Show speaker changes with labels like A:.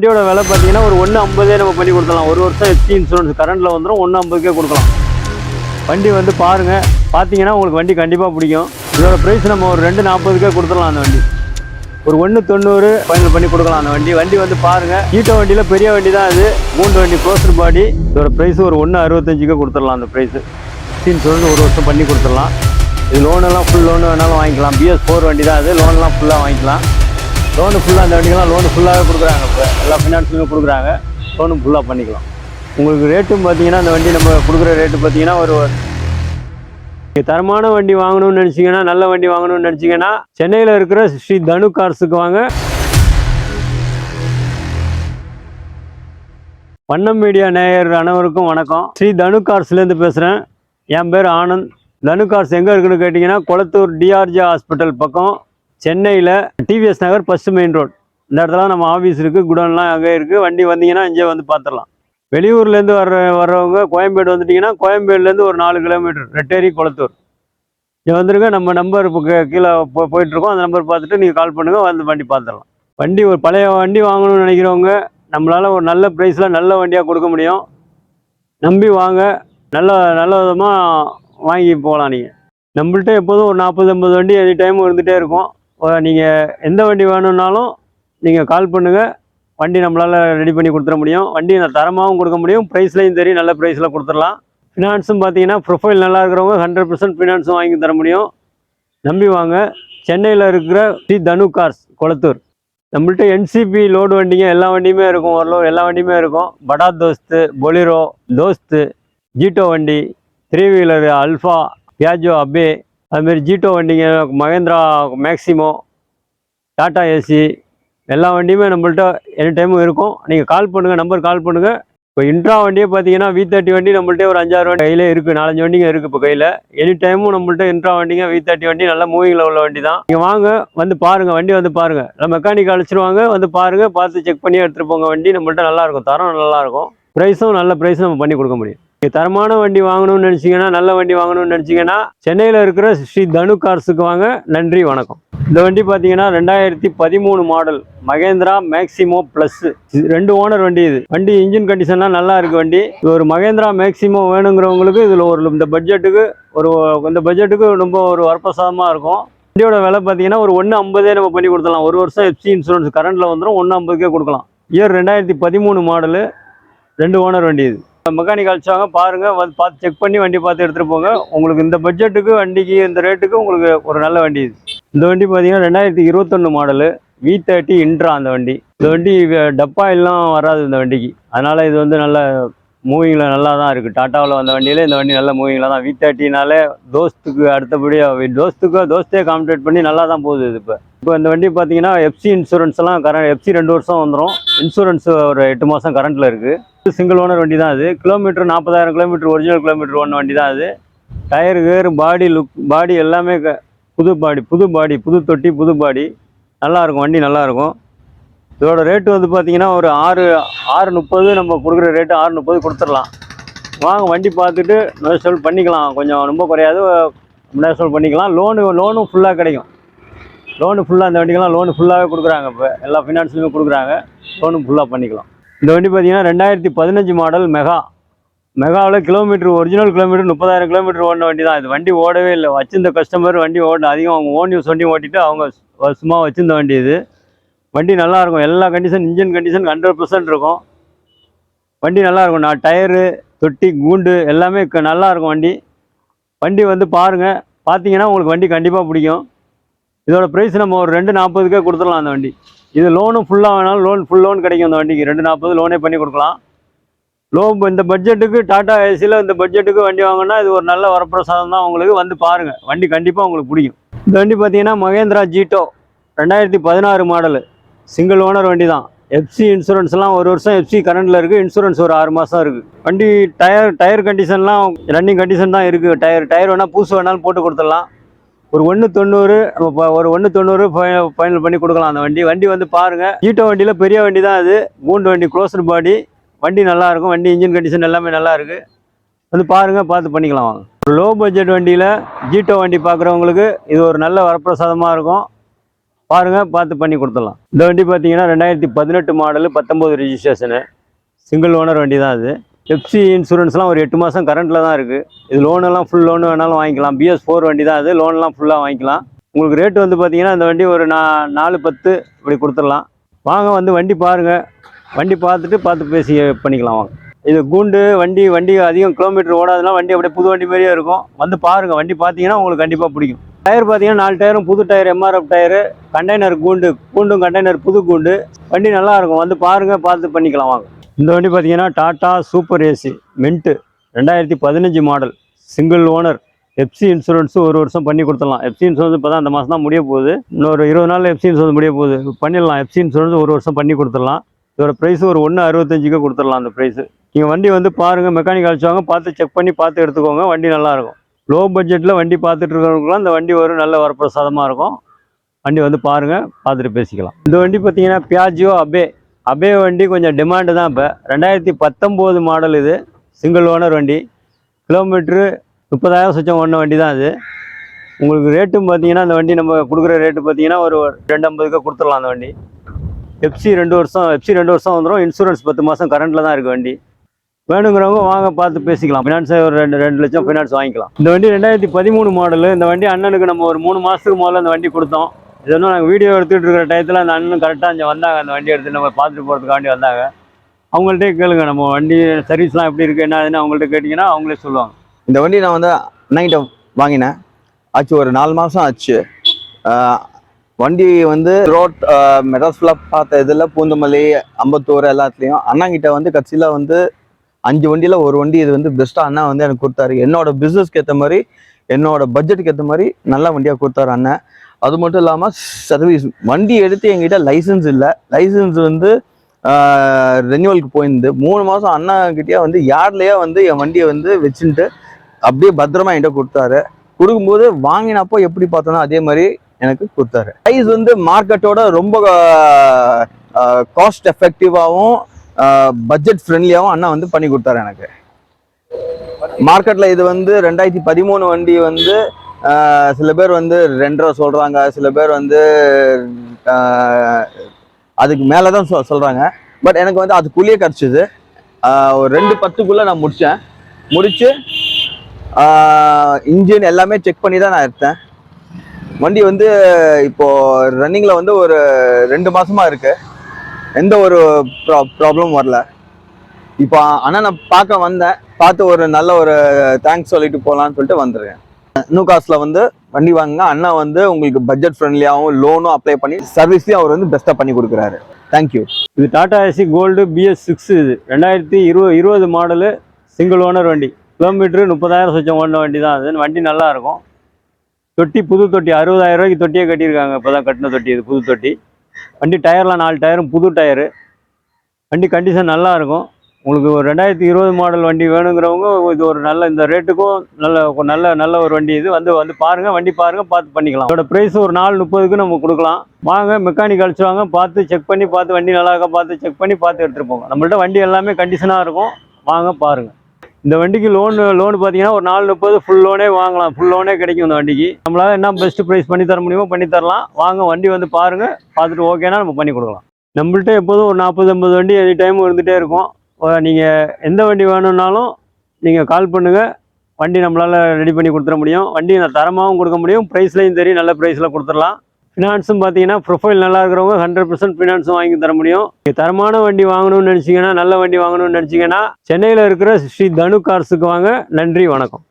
A: வண்டியோட விலை பார்த்தீங்கன்னா ஒரு ஒன்று ஐம்பதே நம்ம பண்ணி கொடுத்துடலாம். ஒரு வருஷம் எஃப்சி இன்சூரன்ஸ் கரண்ட்டில் வந்துடும் ஒன்று ஐம்பதுக்கே கொடுக்கலாம். வண்டி வந்து பாருங்கள் பார்த்தீங்கன்னா உங்களுக்கு வண்டி கண்டிப்பாக பிடிக்கும். இதோட ப்ரைஸ் நம்ம ஒரு ரெண்டு நாற்பதுக்கே கொடுத்துடலாம் அந்த வண்டி. ஒரு ஒன்று தொண்ணூறு ஃபைனல் பண்ணி கொடுக்கலாம் அந்த வண்டி. வண்டி வந்து பாருங்கள் ஈட்டோ வண்டியில் பெரிய வண்டி தான் அது. மூன்று வண்டி க்ளோஸ்டு பாடி இதோட ப்ரைஸ் ஒரு ஒன்று அறுபத்தஞ்சுக்கே கொடுத்துடலாம் அந்த ப்ரைஸு இன்சூரன்ஸ் ஒரு வருஷம் பண்ணி கொடுத்துடலாம். இது லோனெல்லாம் ஃபுல் லோனு வேணாலும் வாங்கிக்கலாம். பிஎஸ் ஃபோர் வண்டி தான் அது. லோன்லாம் ஃபுல்லாக வாங்கிக்கலாம். லோனு ஃபுல்லாக அந்த வண்டிக்கெல்லாம் லோனு ஃபுல்லாகவே கொடுக்குறாங்க இப்போ. எல்லா ஃபினான்ஸுமே கொடுக்குறாங்க. லோனும் ஃபுல்லாக பண்ணிக்கலாம். உங்களுக்கு ரேட்டும் பார்த்தீங்கன்னா அந்த வண்டி நம்ம கொடுக்குற ரேட்டு பார்த்தீங்கன்னா ஒரு நீங்கள் தரமான வண்டி வாங்கணும்னு நினச்சிங்கன்னா நல்ல வண்டி வாங்கணும்னு நினச்சிங்கன்னா சென்னையில் இருக்கிற ஸ்ரீ தனு கார்ஸுக்கு வாங்க. வண்ணம் மீடியா நேயர் அனைவருக்கும் வணக்கம். ஸ்ரீ தனு கார்ஸ்லேருந்து பேசுகிறேன் என் பேர் ஆனந்த். தனு கார்ஸ் எங்கே இருக்குன்னு கேட்டிங்கன்னா குளத்தூர் டிஆர்ஜி ஹாஸ்பிட்டல் பக்கம். சென்னையில் TVS Nagar first main road இந்த இடத்துல நம்ம ஆஃபீஸ் இருக்குது குடோன்லாம் அங்கே இருக்குது வண்டி வந்தீங்கன்னா இங்கே வந்து பார்த்துடலாம். வெளியூர்லேருந்து வர்ற வர்றவங்க கோயம்பேடு வந்துட்டிங்கன்னா கோயம்பேடுலேருந்து ஒரு நாலு கிலோமீட்டர். ரெட்டேரி குளத்தூர். இங்கே வந்துருங்க நம்ம நம்பர் இப்போ கீழே போ போயிட்டுருக்கோம். அந்த நம்பர் பார்த்துட்டு நீங்கள் கால் பண்ணுங்கள் வந்து வண்டி பார்த்துடலாம். வண்டி ஒரு பழைய வண்டி வாங்கணும்னு நினைக்கிறவங்க நம்மளால் ஒரு நல்ல ப்ரைஸில் நல்ல வண்டியாக கொடுக்க முடியும். நம்பி வாங்க. நல்ல நல்ல விதமாக வாங்கி போகலாம் நீங்கள் நம்மள்ட்ட எப்போதும் ஒரு நாற்பது ஐம்பது வண்டி எனி டைம் இருந்துகிட்டே இருக்கும். நீங்கள் எந்த வண்டி வேணும்னாலும் நீங்கள் கால் பண்ணுங்கள் வண்டி நம்மளால் ரெடி பண்ணி கொடுத்துட முடியும். வண்டி நான் தரமாகவும் கொடுக்க முடியும். ப்ரைஸ்லையும் சரி நல்ல ப்ரைஸில் கொடுத்துடலாம். ஃபினான்ஸும் பார்த்தீங்கன்னா ப்ரொஃபைல் நல்லா இருக்கிறவங்க ஹண்ட்ரட் பர்சன்ட் ஃபினான்ஸும் வாங்கி தர முடியும். நம்பி வாங்க. சென்னையில் இருக்கிற ஸ்ரீ தனு கார்ஸ் குளத்தூர். நம்மள்ட்ட என்சிபி லோடு வண்டிங்க எல்லா வண்டியுமே இருக்கும். ஓரளவு எல்லா வண்டியுமே இருக்கும். படா தோஸ்து பொலிரோ தோஸ்து ஜீட்டோ வண்டி three wheeler Alfa Piaggio Ape அதுமாரி ஜீட்டோ வண்டிங்க மகேந்திரா மேக்ஸிமோ டாட்டா ஏசி எல்லா வண்டியுமே நம்மள்ட்ட எனி டைமும் இருக்கும். நீங்கள் கால் பண்ணுங்கள் நம்பர் கால் பண்ணுங்கள் இப்போ இன்ட்ரா வண்டியே பார்த்தீங்கன்னா வி தேர்ட்டி வண்டி நம்மள்ட்டே ஒரு அஞ்சாறு வண்டி கையிலே இருக்குது நாலஞ்சு வண்டிங்க இருக்குது இப்போ கையில். எனி டைமும் நம்மள்ட்ட இன்ட்ரா வண்டிங்க வி தேர்ட்டி வண்டி நல்லா மூவிங்கில் உள்ள வண்டி தான். நீங்கள் வாங்க வந்து பாருங்கள் வண்டி வந்து பாருங்கள் இல்லை மெக்கானிக் அழைச்சிருவாங்க வந்து பாருங்கள் பார்த்து செக் பண்ணி எடுத்துகிட்டு போங்க. வண்டி நம்மள்ட்ட நல்லாயிருக்கும் தரம் நல்லாயிருக்கும் ப்ரைஸும் நல்ல ப்ரைஸும் நம்ம பண்ணி கொடுக்க முடியும். நீங்கள் தரமான வண்டி வாங்கணும்னு நினச்சிங்கன்னா நல்ல வண்டி வாங்கணும்னு நினச்சிங்கன்னா சென்னையில் இருக்கிற ஸ்ரீ தனு கார்ஸுக்கு வாங்க. நன்றி வணக்கம். இந்த வண்டி பார்த்தீங்கன்னா ரெண்டாயிரத்தி பதிமூணு மாடல். மகேந்திரா மேக்ஸிமோ ப்ளஸ் ரெண்டு ஓனர் வண்டி இது. வண்டி இன்ஜின் கண்டிஷன்லாம் நல்லா இருக்கு வண்டி. இது ஒரு மகேந்திரா மேக்ஸிமோ வேணுங்கிறவங்களுக்கு இதில் ஒரு இந்த பட்ஜெட்டுக்கு ஒரு இந்த பட்ஜெட்டுக்கு ரொம்ப ஒரு வரப்பிரசாதமாக இருக்கும். வண்டியோட விலை பார்த்தீங்கன்னா ஒரு ஒன்று ஐம்பதே நம்ம பண்ணி கொடுத்துடலாம். ஒரு வருஷம் எஃப்சி இன்சூரன்ஸ் கரண்ட்டில் வந்துடும் ஒன்று ஐம்பதுக்கே கொடுக்கலாம். இயர் ரெண்டாயிரத்தி பதிமூணு மாடலு. ரெண்டு ஓனர் வண்டி இது. மெக்கானிக் அழைச்சாங்க பாருங்கள் வந்து பார்த்து செக் பண்ணி வண்டி பார்த்து எடுத்துகிட்டு போங்க. உங்களுக்கு இந்த பட்ஜெட்டுக்கு வண்டிக்கு இந்த ரேட்டுக்கு உங்களுக்கு ஒரு நல்ல வண்டி. இது இந்த வண்டி பார்த்தீங்கன்னா ரெண்டாயிரத்தி இருபத்தொன்று மாடலு வி தேர்ட்டி இன்ட்ரா அந்த வண்டி. இந்த வண்டி டப்பா எல்லாம் வராது இந்த வண்டிக்கு. அதனால் இது வந்து நல்ல மூவிங்கில் நல்லா தான் இருக்குது டாட்டாவில் வந்த வண்டியில் இந்த வண்டி நல்ல மூவிங்கில் தான். வி தேர்ட்டினாலே தோஸ்துக்கு அடுத்தபடியாக தோஸ்துக்கு தோஸ்தே காம்படேட் பண்ணி நல்லா தான் போகுது இது இப்போ. இப்போ இந்த வண்டி பார்த்தீங்கன்னா எஃப்சி இன்சூரன்ஸ்லாம் கரண்ட் எஃப்சி ரெண்டு வருஷம் வந்துடும் இன்சூரன்ஸ் ஒரு எட்டு மாதம் கரண்ட்டில் இருக்குது சிங்கிள் ஓனர் வண்டி தான் அது. கிலோமீட்டர் நாற்பதாயிரம் கிலோமீட்டர் ஒரிஜினல் கிலோமீட்டர் ஒன்று வண்டி தான் அது. Tyre care body look body எல்லாமே க- புது பாடி புது பாடி புது தொட்டி புது பாடி நல்லாயிருக்கும் வண்டி நல்லாயிருக்கும் இதோட ரேட்டு வந்து பார்த்திங்கன்னா ஒரு ஆறு ஆறு முப்பது நம்ம கொடுக்குற ரேட்டு ஆறு முப்பது கொடுத்துடலாம். வாங்க வண்டி பார்த்துட்டு நெகோசியல் பண்ணிக்கலாம். கொஞ்சம் ரொம்ப குறையாது. முன்னேசல் பண்ணிக்கலாம். லோனு லோனும் ஃபுல்லாக கிடைக்கும். லோனு ஃபுல்லாக அந்த வண்டிக்கெல்லாம் லோனு ஃபுல்லாகவே கொடுக்குறாங்க இப்போ. எல்லா ஃபினான்ஸுமே கொடுக்குறாங்க. லோனும் ஃபுல்லாக பண்ணிக்கலாம். இந்த வண்டி பார்த்தீங்கன்னா ரெண்டாயிரத்தி பதினஞ்சு மாடல் மெகா. மெகாவில் கிலோமீட்டர் ஒரிஜினல் கிலோமீட்டர் முப்பதாயிரம் கிலோமீட்டர் ஓடின வண்டி தான். இது வண்டி ஓடவே இல்லை. வச்சிருந்த கஸ்டமர் வண்டி ஓடணும் அதிகம் அவங்க ஓன் யூஸ் வண்டி ஓட்டிட்டு அவங்க சும்மா வச்சிருந்த வண்டி இது. வண்டி நல்லா இருக்கும். எல்லா condition engine condition hundred percent இருக்கும். வண்டி நல்லா இருக்கும். நான் டயரு தொட்டி கூண்டு எல்லாமே க- வண்டி. வண்டி வந்து பாருங்கள் பார்த்தீங்கன்னா உங்களுக்கு வண்டி கண்டிப்பாக பிடிக்கும். இதோட ப்ரைஸ் நம்ம ஒரு ரெண்டு நாற்பதுக்கே கொடுத்துடலாம் அந்த வண்டி. இது லோனும் ஃபுல்லாக வேணாலும் லோன் ஃபுல் லோன் கிடைக்கும் அந்த வண்டிக்கு. ரெண்டு நாற்பது லோனே பண்ணி கொடுக்கலாம். லோ இந்த பட்ஜெட்டுக்கு டாடா ஏசியில் இந்த பட்ஜெட்டுக்கு வண்டி வாங்கினா இது ஒரு நல்ல வரப்பிரசாதம் தான் உங்களுக்கு வந்து பாருங்கள் வண்டி கண்டிப்பாக உங்களுக்கு பிடிக்கும். இந்த வண்டி பார்த்தீங்கன்னா மகேந்திரா ஜீட்டோ ரெண்டாயிரத்தி பதினாறு மாடலு சிங்கிள் ஓனர் வண்டி தான். எஃப்சி இன்சூரன்ஸ்லாம் ஒரு வருஷம் எஃப்சி கரண்டில் இருக்குது இன்சூரன்ஸ் ஒரு ஆறு மாதம் இருக்குது வண்டி டயர் டயர் கண்டிஷன்லாம் ரன்னிங் கண்டிஷன் தான் இருக்குது டயர் டயர் வேணால் பூசு வேணாலும் போட்டு கொடுத்துடலாம். ஒரு ஒன்று தொண்ணூறு நம்ம ஒரு ஒன்று தொண்ணூறு ஃபைனல் பண்ணி கொடுக்கலாம் அந்த வண்டி. வண்டி வந்து பாருங்கள் ஜீட்டோ வண்டியில் பெரிய வண்டி தான் அது. மூன்று வண்டி க்ளோஸ்டு பாடி வண்டி நல்லாயிருக்கும் வண்டி இன்ஜின் கண்டிஷன் எல்லாமே நல்லாயிருக்கு வந்து பாருங்கள் பார்த்து பண்ணிக்கலாம் வாங்க. ஒரு லோ பட்ஜெட் வண்டியில் ஜீட்டோ வண்டி பார்க்குறவங்களுக்கு இது ஒரு நல்ல வரப்பிரசாதமாக இருக்கும். பாருங்கள் பார்த்து பண்ணி கொடுத்துடலாம். இந்த வண்டி பார்த்தீங்கன்னா ரெண்டாயிரத்தி பதினெட்டு மாடலு பத்தொம்போது ரிஜிஸ்ட்ரேஷனு சிங்கிள் ஓனர் வண்டி தான் அது. எஃப்சி இன்சூரன்ஸ்லாம் ஒரு எட்டு மாதம் கரண்ட்டில் தான் இருக்குது இது லோனெல்லாம் ஃபுல் லோனு வேணாலும் வாங்கிக்கலாம். பிஎஸ் ஃபோர் வண்டி தான் அது. லோன்லாம் ஃபுல்லாக வாங்கிக்கலாம். உங்களுக்கு ரேட்டு வந்து பார்த்தீங்கன்னா இந்த வண்டி ஒரு நா நாலு பத்து இப்படி கொடுத்துடலாம். வாங்க வந்து வண்டி பாருங்கள் வண்டி பார்த்துட்டு பார்த்து பேசி பண்ணிக்கலாம் வாங்க. இது கூண்டு வண்டி வண்டி அதிகம் கிலோமீட்டர் ஓடாதுன்னா வண்டி அப்படியே புது வண்டி மாதிரியே இருக்கும். வந்து பாருங்கள் வண்டி பார்த்தீங்கன்னா உங்களுக்கு கண்டிப்பாக பிடிக்கும். டயர் பார்த்தீங்கன்னா நாலு டயரும் புது டயர் எம்ஆர்எஃப் டயரு கண்டெய்னர் கூண்டு கூண்டும் கண்டெய்னர் புது கூண்டு. வண்டி நல்லா இருக்கும். வந்து பாருங்கள் பார்த்து பண்ணிக்கலாம் வாங்க. இந்த வண்டி பார்த்தீங்கன்னா டாட்டா சூப்பர் ஏசி மின்ட்டு ரெண்டாயிரத்தி பதினஞ்சு மாடல் சிங்கிள் ஓனர் எஃப்சி இன்சூரன்ஸும் ஒரு வருஷம் பண்ணி கொடுத்துடலாம். எஃப்சி இன்சூரன்ஸ் இப்போ தான் அந்த மாதம் தான் முடிய போகுது. இன்னொரு இருபது நாள் எஃப்சி இன்சூரன்ஸ் முடிய போகுது. பண்ணிடலாம். எஃப்சி இன்சூரன்ஸ் ஒரு வருஷம் பண்ணி கொடுத்துடலாம். இதோட ப்ரைஸ் ஒரு ஒன்று அறுபத்தஞ்சுக்கு கொடுத்துடலாம் அந்த ப்ரைஸு நீங்கள் வண்டி வந்து பாருங்கள் மெக்கானிக் அழைச்சவங்க பார்த்து செக் பண்ணி பார்த்து எடுத்துக்கோங்க. வண்டி நல்லாயிருக்கும் லோ பட்ஜெட்டில் வண்டி பார்த்துட்டு இருக்கிறவங்களுக்குலாம் இந்த வண்டி ஒரு நல்ல வரப்பிரசாதமாக இருக்கும். வண்டி வந்து பாருங்கள் பார்த்துட்டு பேசிக்கலாம். இந்த வண்டி பார்த்தீங்கன்னா பியாஜியோ அபே அபே வண்டி கொஞ்சம் டிமாண்டு தான் இப்போ. ரெண்டாயிரத்தி பத்தொம்போது மாடல் இது. சிங்கிள் ஓனர் வண்டி. கிலோமீட்ரு முப்பதாயிரம் சுச்சம் ஓடின வண்டி தான் அது உங்களுக்கு ரேட்டும் பார்த்தீங்கன்னா அந்த வண்டி நம்ம கொடுக்குற ரேட்டு பார்த்தீங்கன்னா ஒரு ரெண்டு ஐம்பதுக்கு கொடுத்துடலாம் அந்த வண்டி. எஃப்சி ரெண்டு வருஷம் எஃப்சி ரெண்டு வருஷம் வந்துடும் இன்சூரன்ஸ் பத்து மாதம் கரண்ட்டில் தான் இருக்குது வண்டி. வேணுங்கிறவங்க வாங்க பார்த்து பேசிக்கலாம். ஃபினான்ஸே ஒரு ரெண்டு ரெண்டு லட்சம் ஃபினான்ஸ் வாங்கிக்கலாம். இந்த வண்டி ரெண்டாயிரத்தி பதிமூணு மாடலு இந்த வண்டி அண்ணனுக்கு நம்ம ஒரு மூணு மாதத்துக்கு முதல்ல இந்த வண்டி கொடுத்தோம். இதெல்லாம் நாங்கள் வீடியோ எடுத்துகிட்டு இருக்கிற டயத்தில் அந்த அண்ணன் கரெக்டாக இங்கே வந்தாங்க. அந்த வண்டி எடுத்து நம்ம பார்த்துட்டு போகிறதுக்காண்டி வந்தாங்க. அவங்கள்ட்டே கேளுங்க நம்ம வண்டி சர்வீஸ்லாம் எப்படி இருக்குது என்ன அதுன்னு அவங்கள்ட்ட கேட்டிங்கன்னா அவங்களே சொல்லுவாங்க.
B: இந்த வண்டி நான் வந்து நைட்டை வாங்கினேன். ஆச்சு ஒரு நாலு மாதம் ஆச்சு. வண்டி வந்து ரோட் மெட்ராஸ் ஃபுல்லாக பார்த்த இதில் பூந்தமல்லி அம்பத்தூர் எல்லாத்துலேயும் அண்ணாங்கிட்ட வந்து கட்சியில் வந்து அஞ்சு வண்டியில் ஒரு வண்டி இது வந்து பெஸ்ட்டாக அண்ணா வந்து எனக்கு கொடுத்தாரு. என்னோட பிஸ்னஸ்க்கு ஏற்ற மாதிரி என்னோட பட்ஜெட்டுக்கு ஏற்ற மாதிரி நல்ல வண்டியாக கொடுத்தாரு அண்ணன். அது மட்டும் இல்லாமல் சர்வீஸ் வண்டி எடுத்து எங்கிட்ட லைசன்ஸ் இல்லை. லைசன்ஸ் வந்து ரெனியூவலுக்கு போயிருந்து மூணு மாதம் அண்ணா கிட்டேயே வந்து யார்லேயே வந்து என் வண்டியை வந்து வச்சுட்டு அப்படியே பத்திரமா என்கிட்ட கொடுத்தாரு. கொடுக்கும்போது வாங்கினப்போ எப்படி பார்த்தோன்னா அதே மாதிரி எனக்கு கொடுத்தாரு. ப்ரைஸ் வந்து மார்க்கெட்டோட ரொம்ப காஸ்ட் எஃபெக்டிவாகவும் பட்ஜெட் ஃப்ரெண்ட்லியாகவும் அண்ணா வந்து பண்ணி கொடுத்தாரு எனக்கு. மார்க்கெட்டில் இது வந்து ரெண்டாயிரத்தி பதிமூணு வண்டி வந்து சில பேர் வந்து ரெண்டரை சொல்கிறாங்க சில பேர் வந்து அதுக்கு மேலே தான் சொ சொல்கிறாங்க பட் எனக்கு வந்து அதுக்குள்ளேயே கிடச்சிது. ஒரு ரெண்டு பத்துக்குள்ளே நான் முடித்தேன் முடித்து இன்ஜின் எல்லாமே செக் பண்ணி தான் நான் எடுத்தேன். வண்டி வந்து இப்போது ரன்னிங்கில் வந்து ஒரு ரெண்டு மாதமாக இருக்குது எந்த ஒரு ப்ரா ப்ராப்ளமும் வரல. இப்போ ஆனால் நான் பார்க்க வந்தேன். பார்த்து ஒரு நல்ல ஒரு தேங்க்ஸ் சொல்லிட்டு போகலான்னு சொல்லிட்டு வந்துருக்கேன். நியூ காசில் வந்து வண்டி வாங்குங்க. அண்ணா வந்து உங்களுக்கு பட்ஜெட் ஃப்ரெண்ட்லியாகவும் லோனும் அப்ளை பண்ணி சர்வீஸையும் அவர் வந்து பெஸ்ட்டாக பண்ணி கொடுக்குறாரு. தேங்க்யூ
A: இது Tata AC gold BS six இது. ரெண்டாயிரத்தி இருபது இருபது மாடலு சிங்கிள் ஓனர் வண்டி. கிலோமீட்ரு முப்பதாயிரம் சுச்சம் ஓடின வண்டி தான் அது. வண்டி நல்லா இருக்கும். தொட்டி புது தொட்டி. அறுபதாயிரம் ரூபாய்க்கு தொட்டியே கட்டியிருக்காங்க. இப்போ தான் கட்டின தொட்டி இது புது தொட்டி. வண்டி டயர்லாம் நாலு டயரும் புது டயரு வண்டி கண்டிஷன் நல்லாயிருக்கும் உங்களுக்கு ஒரு ரெண்டாயிரத்தி இருபது மாடல் வண்டி வேணுங்கிறவங்க இது ஒரு நல்ல இந்த ரேட்டுக்கும் நல்ல நல்ல நல்ல ஒரு வண்டி இது. வந்து வந்து பாருங்கள் வண்டி பாருங்கள் பார்த்து பண்ணிக்கலாம். அதோட ப்ரைஸ் ஒரு நாலு முப்பதுக்கு நம்ம கொடுக்கலாம். வாங்க மெக்கானிக் அழைச்சி வாங்க பார்த்து செக் பண்ணி பார்த்து வண்டி நல்லா இருக்கா பார்த்து செக் பண்ணி பார்த்து எடுத்துகிட்டு போங்க. நம்மள்ட்ட வண்டி எல்லாமே கண்டிஷனாக இருக்கும். வாங்க பாருங்கள் இந்த வண்டிக்கு லோன் லோன் பார்த்தீங்கன்னா ஒரு நாலு முப்பது ஃபுல் லோனே வாங்கலாம். ஃபுல் லோனே கிடைக்கும் இந்த வண்டிக்கு. நம்மளால் என்ன பெஸ்ட் ப்ரைஸ் பண்ணி தர முடியுமோ பண்ணி தரலாம். வாங்க வண்டி வந்து பாருங்கள் பார்த்துட்டு ஓகேனா நம்ம பண்ணி கொடுக்கலாம். நம்மள்ட்ட எப்போதும் ஒரு நாற்பது ஐம்பது வண்டி எனி டைம் இருந்துகிட்டே இருக்கும். நீங்கள் எந்த வண்டி வேணும்னாலும் நீங்கள் கால் பண்ணுங்கள் வண்டி நம்மளால் ரெடி பண்ணி கொடுத்துட முடியும். வண்டி நான் தரமாகவும் கொடுக்க முடியும். ப்ரைஸ்லையும் சரி நல்ல ப்ரைஸில் கொடுத்துடலாம். ஃபினான்ஸும் பார்த்தீங்கன்னா ப்ரொஃபைல் நல்லா இருக்கிறவங்க ஹண்ட்ரட் பர்சன்ட் ஃபினான்ஸும் வாங்கி தர முடியும். நீங்கள் தரமான வண்டி வாங்கணும்னு நினச்சிங்கன்னா நல்ல வண்டி வாங்கணும்னு நினச்சிங்கன்னா சென்னையில் இருக்கிற ஸ்ரீ தனு கார்ஸுக்கு வாங்க. நன்றி வணக்கம்.